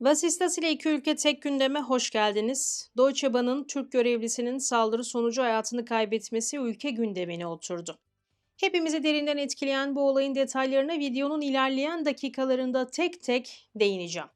Vasistas ile iki ülke tek gündeme hoş geldiniz. Deutsche Bahn'ın Türk görevlisinin saldırı sonucu hayatını kaybetmesi ülke gündemine oturdu. Hepimizi derinden etkileyen bu olayın detaylarına videonun ilerleyen dakikalarında tek tek değineceğim.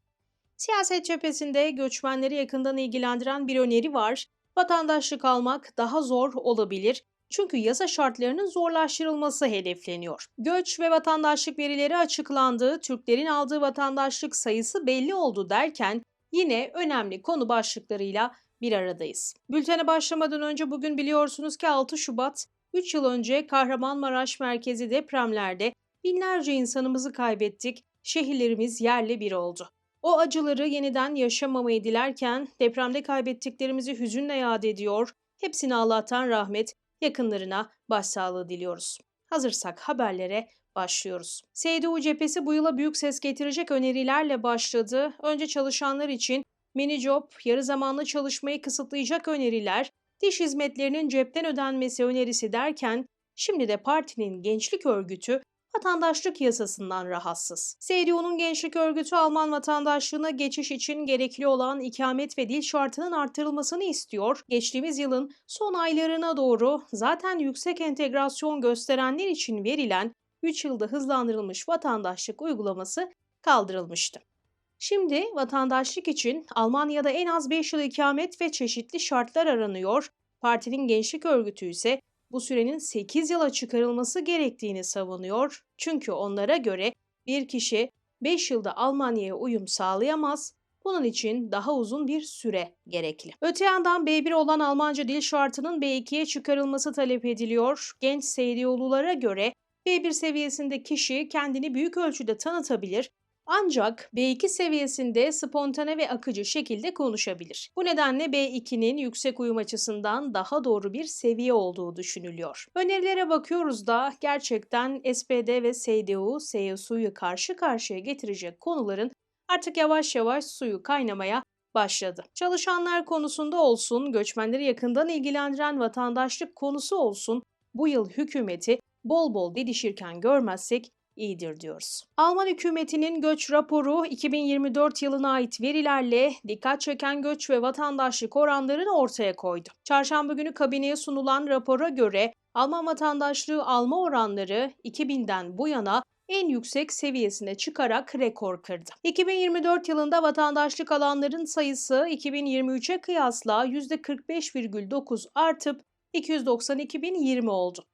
Siyaset cephesinde göçmenleri yakından ilgilendiren bir öneri var. Vatandaşlık almak daha zor olabilir. Çünkü yasa şartlarının zorlaştırılması hedefleniyor. Göç ve vatandaşlık verileri açıklandı, Türklerin aldığı vatandaşlık sayısı belli oldu derken yine önemli konu başlıklarıyla bir aradayız. Bültene başlamadan önce bugün biliyorsunuz ki 6 Şubat 3 yıl önce Kahramanmaraş merkezi depremlerde binlerce insanımızı kaybettik, şehirlerimiz yerle bir oldu. O acıları yeniden yaşamamayı dilerken depremde kaybettiklerimizi hüzünle yad ediyor, hepsine Allah'tan rahmet, yakınlarına başsağlığı diliyoruz. Hazırsak haberlere başlıyoruz. SDU cephesi bu yıla büyük ses getirecek önerilerle başladı. Önce çalışanlar için mini job, yarı zamanlı çalışmayı kısıtlayacak öneriler, diş hizmetlerinin cepten ödenmesi önerisi derken şimdi de partinin gençlik örgütü vatandaşlık yasasından rahatsız. CDU'nun gençlik örgütü Alman vatandaşlığına geçiş için gerekli olan ikamet ve dil şartının artırılmasını istiyor. Geçtiğimiz yılın son aylarına doğru zaten yüksek entegrasyon gösterenler için verilen 3 yılda hızlandırılmış vatandaşlık uygulaması kaldırılmıştı. Şimdi vatandaşlık için Almanya'da en az 5 yıl ikamet ve çeşitli şartlar aranıyor. Partinin gençlik örgütü ise bu sürenin 8 yıla çıkarılması gerektiğini savunuyor. Çünkü onlara göre bir kişi 5 yılda Almanya'ya uyum sağlayamaz, bunun için daha uzun bir süre gerekli. Öte yandan B1 olan Almanca dil şartının B2'ye çıkarılması talep ediliyor. Genç Seyriyolulara göre B1 seviyesinde kişi kendini büyük ölçüde tanıtabilir ancak B2 seviyesinde spontane ve akıcı şekilde konuşabilir. Bu nedenle B2'nin yüksek uyum açısından daha doğru bir seviye olduğu düşünülüyor. Önerilere bakıyoruz da gerçekten SPD ve SDU, CSU'yu karşı karşıya getirecek konuların artık yavaş yavaş suyu kaynamaya başladı. Çalışanlar konusunda olsun, göçmenleri yakından ilgilendiren vatandaşlık konusu olsun, bu yıl hükümeti bol bol didişirken görmezsek iyidir diyoruz. Alman hükümetinin göç raporu 2024 yılına ait verilerle dikkat çeken göç ve vatandaşlık oranlarını ortaya koydu. Çarşamba günü kabineye sunulan rapora göre Alman vatandaşlığı alma oranları 2000'den bu yana en yüksek seviyesine çıkarak rekor kırdı. 2024 yılında vatandaşlık alanların sayısı 2023'e kıyasla %45,9 artıp 292.020 oldu.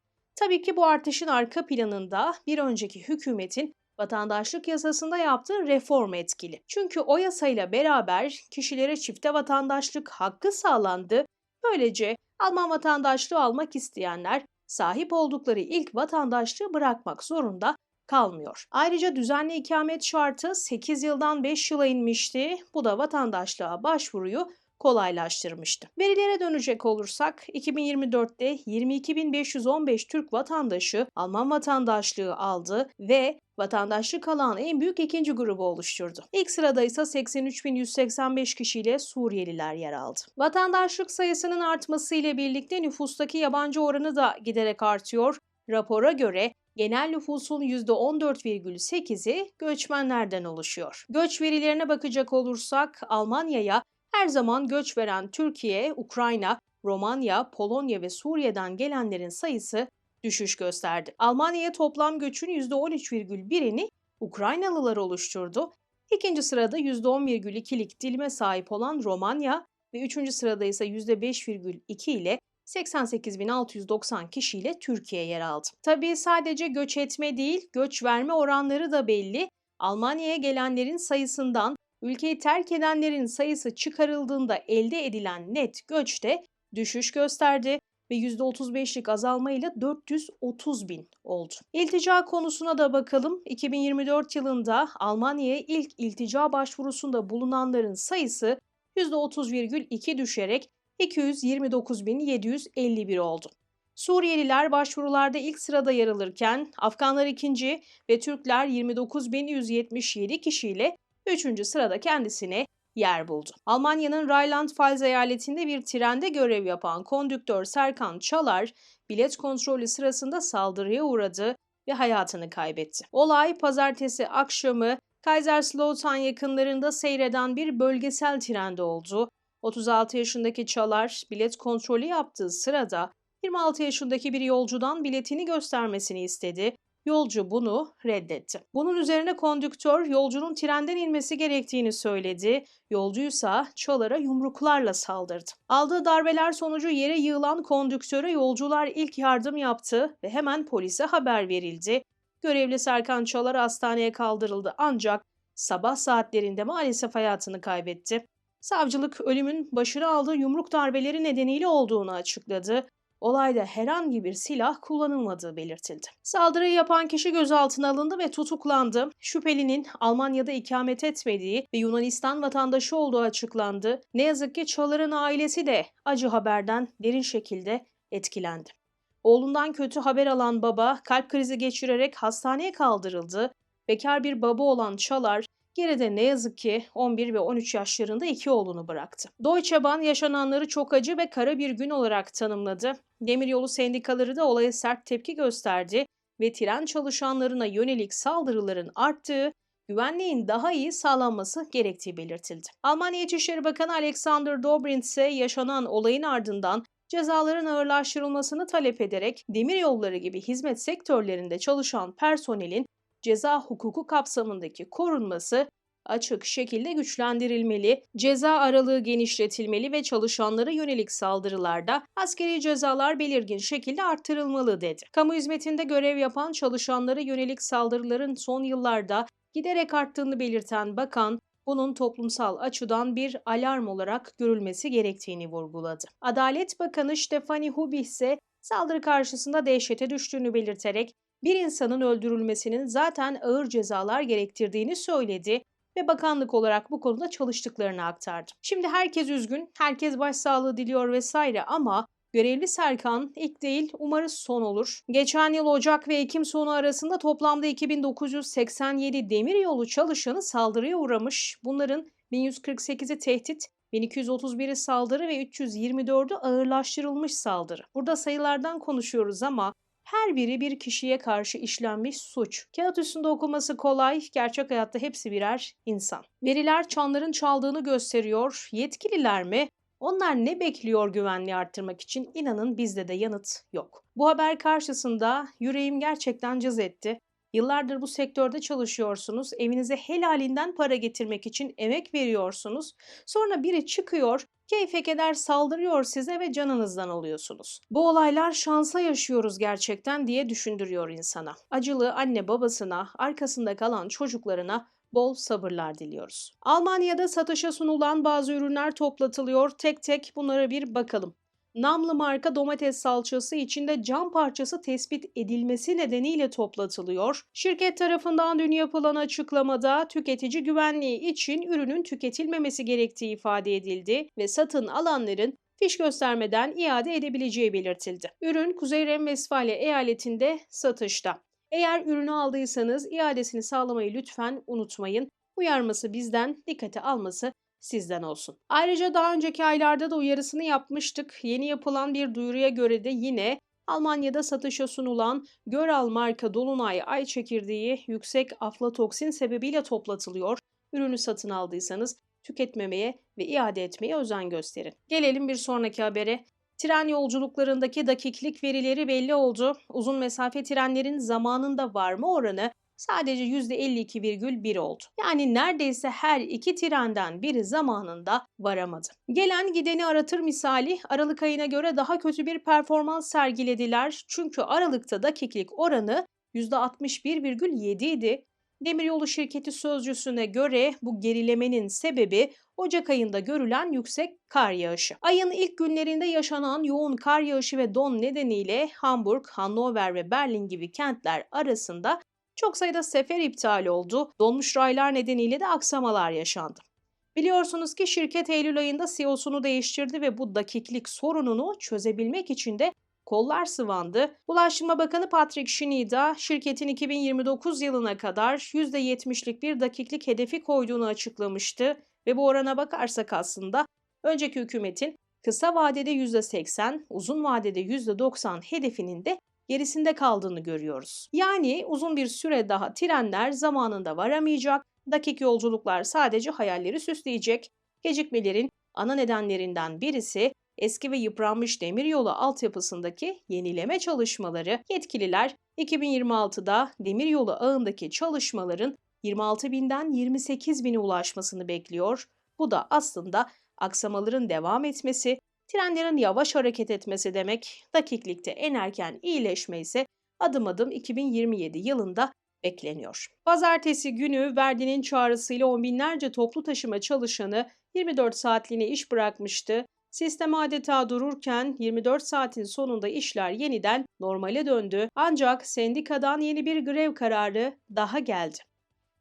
Tabii ki bu artışın arka planında bir önceki hükümetin vatandaşlık yasasında yaptığı reform etkili. Çünkü o yasayla beraber kişilere çifte vatandaşlık hakkı sağlandı. Böylece Alman vatandaşlığı almak isteyenler sahip oldukları ilk vatandaşlığı bırakmak zorunda kalmıyor. Ayrıca düzenli ikamet şartı 8 yıldan 5 yıla inmişti. Bu da vatandaşlığa başvuruyu kolaylaştırmıştı. Verilere dönecek olursak 2024'te 22.515 Türk vatandaşı Alman vatandaşlığı aldı ve vatandaşlık alan en büyük ikinci grubu oluşturdu. İlk sırada ise 83.185 kişiyle Suriyeliler yer aldı. Vatandaşlık sayısının artması ile birlikte nüfustaki yabancı oranı da giderek artıyor. Rapora göre genel nüfusun %14,8'i göçmenlerden oluşuyor. Göç verilerine bakacak olursak Almanya'ya her zaman göç veren Türkiye, Ukrayna, Romanya, Polonya ve Suriye'den gelenlerin sayısı düşüş gösterdi. Almanya'ya toplam göçün %13,1'ini Ukraynalılar oluşturdu. İkinci sırada %10,2'lik dilime sahip olan Romanya ve üçüncü sırada ise %5,2 ile 88.690 kişiyle Türkiye yer aldı. Tabii sadece göç etme değil, göç verme oranları da belli. Almanya'ya gelenlerin sayısından ülkeyi terk edenlerin sayısı çıkarıldığında elde edilen net göçte düşüş gösterdi ve %35'lik azalmayla 430 bin oldu. İltica konusuna da bakalım. 2024 yılında Almanya'ya ilk iltica başvurusunda bulunanların sayısı %30,2 düşerek 229.751 oldu. Suriyeliler başvurularda ilk sırada yer alırken Afganlar ikinci ve Türkler 29.177 kişiyle 3. sırada kendisine yer buldu. Almanya'nın Rheinland-Pfalz eyaletinde bir trende görev yapan kondüktör Serkan Çalar, bilet kontrolü sırasında saldırıya uğradı ve hayatını kaybetti. Olay pazartesi akşamı Kaiserslautern yakınlarında seyreden bir bölgesel trende oldu. 36 yaşındaki Çalar bilet kontrolü yaptığı sırada 26 yaşındaki bir yolcudan biletini göstermesini istedi. Yolcu bunu reddetti. Bunun üzerine kondüktör yolcunun trenden inmesi gerektiğini söyledi. Yolcuysa Çalar'a yumruklarla saldırdı. Aldığı darbeler sonucu yere yığılan kondüktöre yolcular ilk yardım yaptı ve hemen polise haber verildi. Görevli Serkan Çalar hastaneye kaldırıldı ancak sabah saatlerinde maalesef hayatını kaybetti. Savcılık ölümün başına aldığı yumruk darbeleri nedeniyle olduğunu açıkladı. Olayda herhangi bir silah kullanılmadığı belirtildi. Saldırıyı yapan kişi gözaltına alındı ve tutuklandı. Şüphelinin Almanya'da ikamet etmediği ve Yunanistan vatandaşı olduğu açıklandı. Ne yazık ki Çalar'ın ailesi de acı haberden derin şekilde etkilendi. Oğlundan kötü haber alan baba kalp krizi geçirerek hastaneye kaldırıldı. Bekar bir baba olan Çalar Geride ne yazık ki 11 ve 13 yaşlarında iki oğlunu bıraktı. Deutsche Bahn yaşananları çok acı ve kara bir gün olarak tanımladı. Demiryolu sendikaları da olaya sert tepki gösterdi ve tren çalışanlarına yönelik saldırıların arttığı, güvenliğin daha iyi sağlanması gerektiği belirtildi. Almanya İçişleri Bakanı Alexander Dobrindt ise yaşanan olayın ardından cezaların ağırlaştırılmasını talep ederek demiryolları gibi hizmet sektörlerinde çalışan personelin ceza hukuku kapsamındaki korunması açık şekilde güçlendirilmeli, ceza aralığı genişletilmeli ve çalışanlara yönelik saldırılarda askeri cezalar belirgin şekilde arttırılmalı dedi. Kamu hizmetinde görev yapan çalışanlara yönelik saldırıların son yıllarda giderek arttığını belirten bakan, bunun toplumsal açıdan bir alarm olarak görülmesi gerektiğini vurguladı. Adalet Bakanı Stefani Hubich ise saldırı karşısında dehşete düştüğünü belirterek bir insanın öldürülmesinin zaten ağır cezalar gerektirdiğini söyledi ve bakanlık olarak bu konuda çalıştıklarını aktardı. Şimdi herkes üzgün, herkes başsağlığı diliyor vesaire ama Görevli Serkan ilk değil umarız son olur. Geçen yıl Ocak ve Ekim sonu arasında toplamda 2987 demiryolu çalışanı saldırıya uğramış. Bunların 1148'i tehdit, 1231'i saldırı ve 324'ü ağırlaştırılmış saldırı. Burada sayılardan konuşuyoruz ama her biri bir kişiye karşı işlenmiş suç. Kağıt üstünde okuması kolay, gerçek hayatta hepsi birer insan. Veriler çanların çaldığını gösteriyor. Yetkililer mi? Onlar ne bekliyor güvenliği arttırmak için? İnanın bizde de yanıt yok. Bu haber karşısında yüreğim gerçekten cız etti. Yıllardır bu sektörde çalışıyorsunuz, evinize helalinden para getirmek için emek veriyorsunuz. Sonra biri çıkıyor, keyfe keder saldırıyor size ve canınızdan alıyorsunuz. Bu olaylar şansa yaşıyoruz gerçekten diye düşündürüyor insana. Acılı anne babasına, arkasında kalan çocuklarına bol sabırlar diliyoruz. Almanya'da satışa sunulan bazı ürünler toplatılıyor. Tek tek bunlara bir bakalım. Namlı marka domates salçası içinde cam parçası tespit edilmesi nedeniyle toplatılıyor. Şirket tarafından dün yapılan açıklamada tüketici güvenliği için ürünün tüketilmemesi gerektiği ifade edildi ve satın alanların fiş göstermeden iade edebileceği belirtildi. Ürün Kuzey Renvesfalya eyaletinde satışta. Eğer ürünü aldıysanız iadesini sağlamayı lütfen unutmayın. Uyarması bizden, dikkate alması sizden olsun. Ayrıca daha önceki aylarda da uyarısını yapmıştık. Yeni yapılan bir duyuruya göre de yine Almanya'da satışa sunulan Göral marka Dolunay ay çekirdeği yüksek aflatoksin sebebiyle toplatılıyor. Ürünü satın aldıysanız tüketmemeye ve iade etmeye özen gösterin. Gelelim bir sonraki habere. Tren yolculuklarındaki dakiklik verileri belli oldu. Uzun mesafe trenlerin zamanında varma oranı sadece %52,1 oldu. Yani neredeyse her iki trenden biri zamanında varamadı. Gelen gideni aratır misali Aralık ayına göre daha kötü bir performans sergilediler. Çünkü Aralık'ta dakiklik oranı %61,7 idi. Demiryolu şirketi sözcüsüne göre bu gerilemenin sebebi Ocak ayında görülen yüksek kar yağışı. Ayın ilk günlerinde yaşanan yoğun kar yağışı ve don nedeniyle Hamburg, Hannover ve Berlin gibi kentler arasında çok sayıda sefer iptal oldu. Donmuş raylar nedeniyle de aksamalar yaşandı. Biliyorsunuz ki şirket Eylül ayında CEO'sunu değiştirdi ve bu dakiklik sorununu çözebilmek için de kollar sıvandı. Ulaştırma Bakanı Patrick Schneider şirketin 2029 yılına kadar %70'lik bir dakiklik hedefi koyduğunu açıklamıştı ve bu orana bakarsak aslında önceki hükümetin kısa vadede %80, uzun vadede %90 hedefinin de gerisinde kaldığını görüyoruz. Yani uzun bir süre daha trenler zamanında varamayacak Dakik yolculuklar sadece hayalleri süsleyecek. Gecikmelerin ana nedenlerinden birisi eski ve yıpranmış demiryolu altyapısındaki yenileme çalışmaları. Yetkililer 2026'da demiryolu ağındaki çalışmaların 26 binden 28 bine ulaşmasını bekliyor. Bu da aslında aksamaların devam etmesi, trenlerin yavaş hareket etmesi demek. Dakiklikte en erken iyileşme ise adım adım 2027 yılında bekleniyor. Pazartesi günü Verdi'nin çağrısıyla on binlerce toplu taşıma çalışanı 24 saatliğine iş bırakmıştı. Sistem adeta dururken 24 saatin sonunda işler yeniden normale döndü. Ancak sendikadan yeni bir grev kararı daha geldi.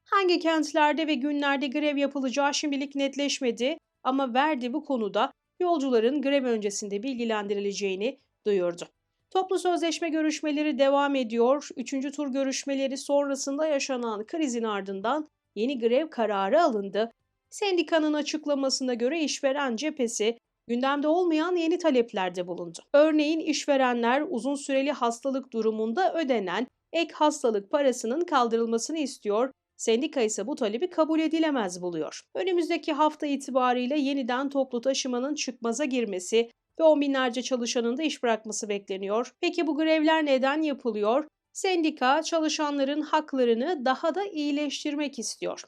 Hangi kentlerde ve günlerde grev yapılacağı şimdilik netleşmedi ama Verdi bu konuda yolcuların grev öncesinde bilgilendirileceğini duyurdu. Toplu sözleşme görüşmeleri devam ediyor. Üçüncü tur görüşmeleri sonrasında yaşanan krizin ardından yeni grev kararı alındı. Sendikanın açıklamasına göre işveren cephesi gündemde olmayan yeni taleplerde bulundu. Örneğin işverenler uzun süreli hastalık durumunda ödenen ek hastalık parasının kaldırılmasını istiyor. Sendika ise bu talebi kabul edilemez buluyor. Önümüzdeki hafta itibariyle yeniden toplu taşımanın çıkmaza girmesi ve on binlerce çalışanın da iş bırakması bekleniyor. Peki bu grevler neden yapılıyor? Sendika çalışanların haklarını daha da iyileştirmek istiyor.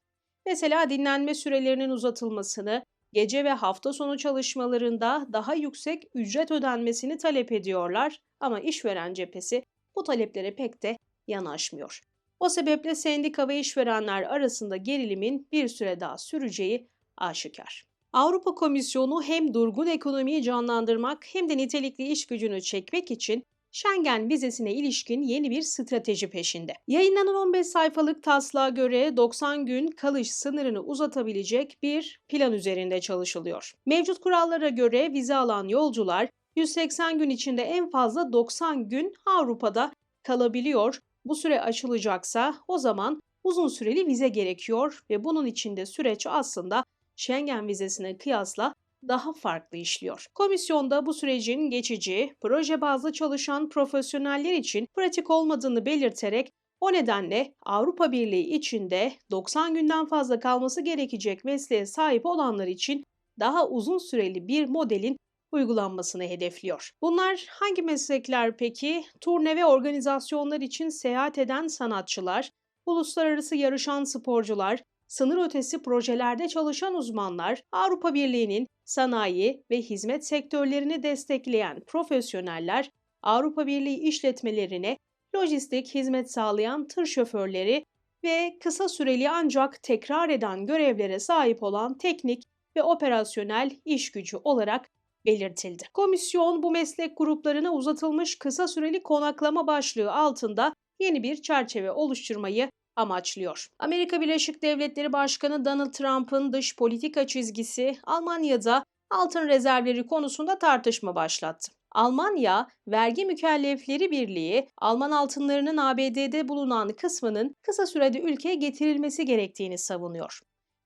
Mesela dinlenme sürelerinin uzatılmasını, gece ve hafta sonu çalışmalarında daha yüksek ücret ödenmesini talep ediyorlar ama işveren cephesi bu taleplere pek de yanaşmıyor. O sebeple sendika ve işverenler arasında gerilimin bir süre daha süreceği aşikar. Avrupa Komisyonu hem durgun ekonomiyi canlandırmak hem de nitelikli iş gücünü çekmek için Schengen vizesine ilişkin yeni bir strateji peşinde. Yayınlanan 15 sayfalık taslağa göre 90 gün kalış sınırını uzatabilecek bir plan üzerinde çalışılıyor. Mevcut kurallara göre vize alan yolcular 180 gün içinde en fazla 90 gün Avrupa'da kalabiliyor. Bu süre aşılacaksa o zaman uzun süreli vize gerekiyor ve bunun içinde süreç aslında Schengen vizesine kıyasla daha farklı işliyor. Komisyonda bu sürecin geçici, proje bazlı çalışan profesyoneller için pratik olmadığını belirterek o nedenle Avrupa Birliği içinde 90 günden fazla kalması gerekecek mesleğe sahip olanlar için daha uzun süreli bir modelin uygulanmasını hedefliyor. Bunlar hangi meslekler peki? Turne ve organizasyonlar için seyahat eden sanatçılar, uluslararası yarışan sporcular, sınır ötesi projelerde çalışan uzmanlar, Avrupa Birliği'nin sanayi ve hizmet sektörlerini destekleyen profesyoneller, Avrupa Birliği işletmelerine lojistik hizmet sağlayan tır şoförleri ve kısa süreli ancak tekrar eden görevlere sahip olan teknik ve operasyonel iş gücü olarak belirtildi. Komisyon bu meslek gruplarına uzatılmış kısa süreli konaklama başlığı altında yeni bir çerçeve oluşturmayı amaçlıyor. Amerika Birleşik Devletleri Başkanı Donald Trump'ın dış politika çizgisi Almanya'da altın rezervleri konusunda tartışma başlattı. Almanya, Vergi Mükellefleri Birliği, Alman altınlarının ABD'de bulunan kısmının kısa sürede ülkeye getirilmesi gerektiğini savunuyor.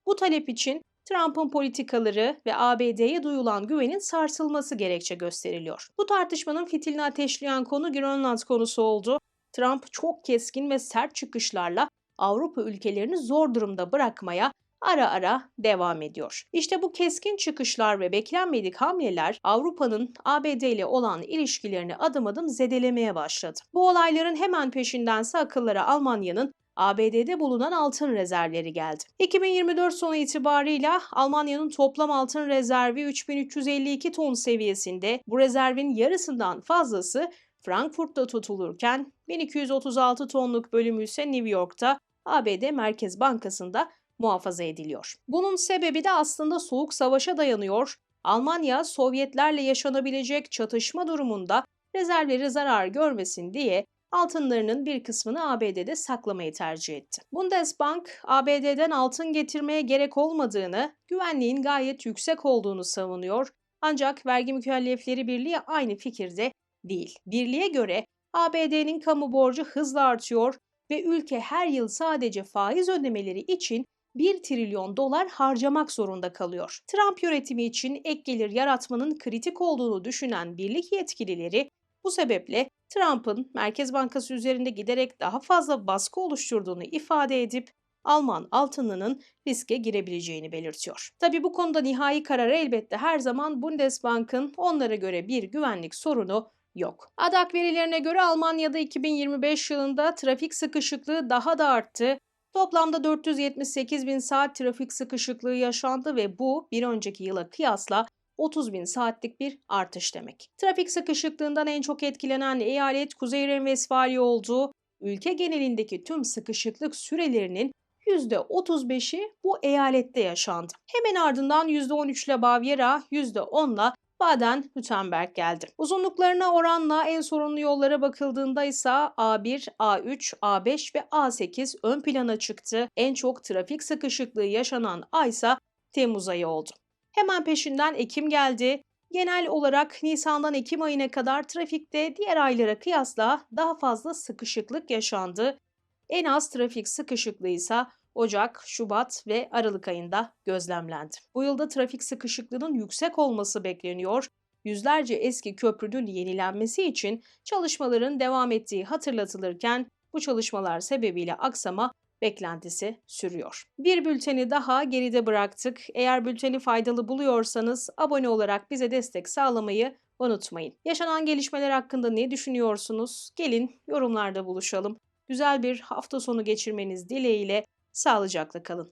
Bu talep için Trump'ın politikaları ve ABD'ye duyulan güvenin sarsılması gerekçe gösteriliyor. Bu tartışmanın fitilini ateşleyen konu Grönland konusu oldu. Trump çok keskin ve sert çıkışlarla Avrupa ülkelerini zor durumda bırakmaya ara ara devam ediyor. İşte bu keskin çıkışlar ve beklenmedik hamleler Avrupa'nın ABD ile olan ilişkilerini adım adım zedelemeye başladı. Bu olayların hemen peşindense akıllara Almanya'nın ABD'de bulunan altın rezervleri geldi. 2024 sonu itibarıyla Almanya'nın toplam altın rezervi 3352 ton seviyesinde. Bu rezervin yarısından fazlası Frankfurt'ta tutulurken 1236 tonluk bölümü ise New York'ta ABD Merkez Bankası'nda muhafaza ediliyor. Bunun sebebi de aslında Soğuk Savaş'a dayanıyor. Almanya Sovyetlerle yaşanabilecek çatışma durumunda rezervleri zarar görmesin diye altınlarının bir kısmını ABD'de saklamayı tercih etti. Bundesbank, ABD'den altın getirmeye gerek olmadığını, güvenliğin gayet yüksek olduğunu savunuyor. Ancak vergi mükellefleri birliği aynı fikirde değil. Birliğe göre ABD'nin kamu borcu hızla artıyor ve ülke her yıl sadece faiz ödemeleri için 1 trilyon dolar harcamak zorunda kalıyor. Trump yönetimi için ek gelir yaratmanın kritik olduğunu düşünen birlik yetkilileri bu sebeple Trump'ın Merkez Bankası üzerinde giderek daha fazla baskı oluşturduğunu ifade edip Alman altınının riske girebileceğini belirtiyor. Tabii bu konuda nihai kararı elbette her zaman Bundesbank'ın onlara göre bir güvenlik sorunu yok. ADAK verilerine göre Almanya'da 2025 yılında trafik sıkışıklığı daha da arttı. Toplamda 478 bin saat trafik sıkışıklığı yaşandı ve bu bir önceki yıla kıyasla 30 bin saatlik bir artış demek. Trafik sıkışıklığından en çok etkilenen eyalet Kuzey Renvesfalya oldu. Ülke genelindeki tüm sıkışıklık sürelerinin %35'i bu eyalette yaşandı. Hemen ardından %13 ile Bavyera, %10 ile Baden-Württemberg geldi. Uzunluklarına oranla en sorunlu yollara bakıldığında ise A1, A3, A5 ve A8 ön plana çıktı. En çok trafik sıkışıklığı yaşanan ay ise Temmuz ayı oldu. Hemen peşinden Ekim geldi. Genel olarak Nisan'dan Ekim ayına kadar trafikte diğer aylara kıyasla daha fazla sıkışıklık yaşandı. En az trafik sıkışıklığı ise Ocak, Şubat ve Aralık ayında gözlemlendi. Bu yılda trafik sıkışıklığının yüksek olması bekleniyor. Yüzlerce eski köprünün yenilenmesi için çalışmaların devam ettiği hatırlatılırken bu çalışmalar sebebiyle aksama beklentisi sürüyor. Bir bülteni daha geride bıraktık. Eğer bülteni faydalı buluyorsanız abone olarak bize destek sağlamayı unutmayın. Yaşanan gelişmeler hakkında ne düşünüyorsunuz? Gelin yorumlarda buluşalım. Güzel bir hafta sonu geçirmeniz dileğiyle sağlıcakla kalın.